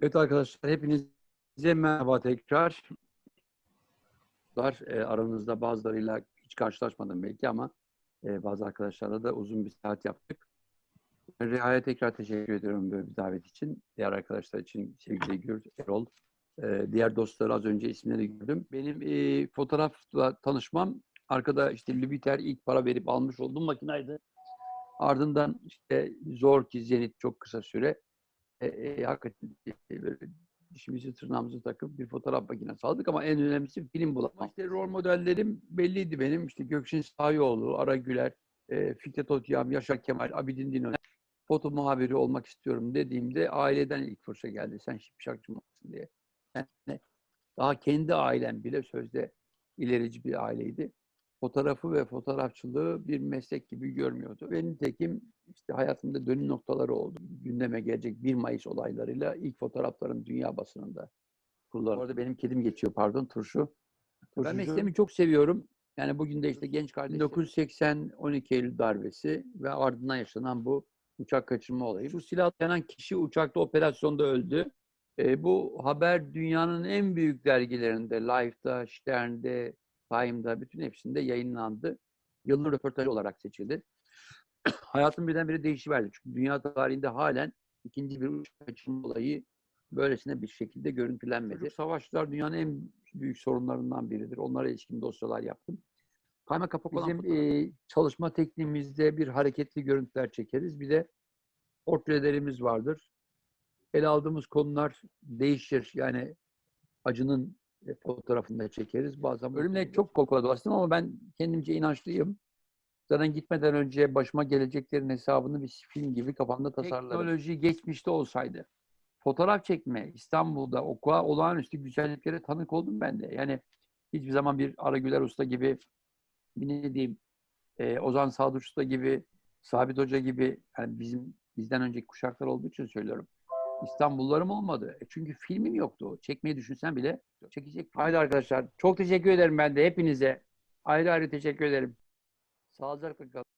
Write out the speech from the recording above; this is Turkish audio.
Evet arkadaşlar hepinize merhaba tekrar. E, Aranızda bazılarıyla hiç karşılaşmadım belki ama e, bazı arkadaşlarla da uzun bir saat yaptık. Riha'ya tekrar teşekkür ediyorum böyle bir davet için. Diğer arkadaşlar için sevgili Gür, Erol, e, diğer dostları az önce isimleri gördüm. Benim e, fotoğrafla tanışmam arkada işte Lübiter ilk para verip almış olduğum makinaydı. Ardından işte Zorki, Zenit çok kısa süre e, e, hakikaten e, böyle dişimizi tırnağımızı takıp bir fotoğraf makinesi aldık ama en önemlisi film bulamamak. İşte rol modellerim belliydi benim. İşte Gökşin Sahioğlu, Ara Güler, e, Fikret Otyam, Yaşar Kemal, Abidin Dino. Foto muhabiri olmak istiyorum dediğimde aileden ilk fırça geldi. Sen şipşakçı mısın diye. Yani daha kendi ailem bile sözde ilerici bir aileydi. Fotoğrafı ve fotoğrafçılığı bir meslek gibi görmüyordu. Ve nitekim işte hayatımda dönüm noktaları oldu. Gündeme gelecek 1 Mayıs olaylarıyla ilk fotoğrafların dünya basınında kullanıldı. Orada benim kedim geçiyor pardon turşu. Ben mesleğimi çok seviyorum. Yani bugün de işte genç kardeşim 1980 12 Eylül darbesi ve ardından yaşanan bu uçak kaçırma olayı. Şu silah yanan kişi uçakta operasyonda öldü. E, bu haber dünyanın en büyük dergilerinde, Life'da, Stern'de, Time'da, bütün hepsinde yayınlandı. Yılın röportajı olarak seçildi. Hayatım birdenbire değişiverdi. Çünkü dünya tarihinde halen ikinci bir uçak kaçırma olayı böylesine bir şekilde görüntülenmedi. Çocuk savaşlar dünyanın en büyük sorunlarından biridir. Onlara ilişkin dosyalar yaptım. Kayma kapak Bizim e, çalışma tekniğimizde bir hareketli görüntüler çekeriz. Bir de portrelerimiz vardır. Ele aldığımız konular değişir. Yani acının fotoğrafını da çekeriz. Bazen ölümle çok kol kola dolaştım ama ben kendimce inançlıyım. Zaten gitmeden önce başıma geleceklerin hesabını bir film gibi kafamda tasarladım. Teknoloji geçmişte olsaydı. Fotoğraf çekme İstanbul'da okula olağanüstü güzelliklere tanık oldum ben de. Yani hiçbir zaman bir Aragüler Usta gibi bir ne diyeyim e, Ozan Sadıç Usta gibi Sabit Hoca gibi yani bizim bizden önceki kuşaklar olduğu için söylüyorum. İstanbullularım olmadı. E çünkü filmim yoktu. Çekmeyi düşünsen bile çekecek. Haydi arkadaşlar çok teşekkür ederim ben de hepinize. Ayrı ayrı teşekkür ederim. Sağlıcakla kalın.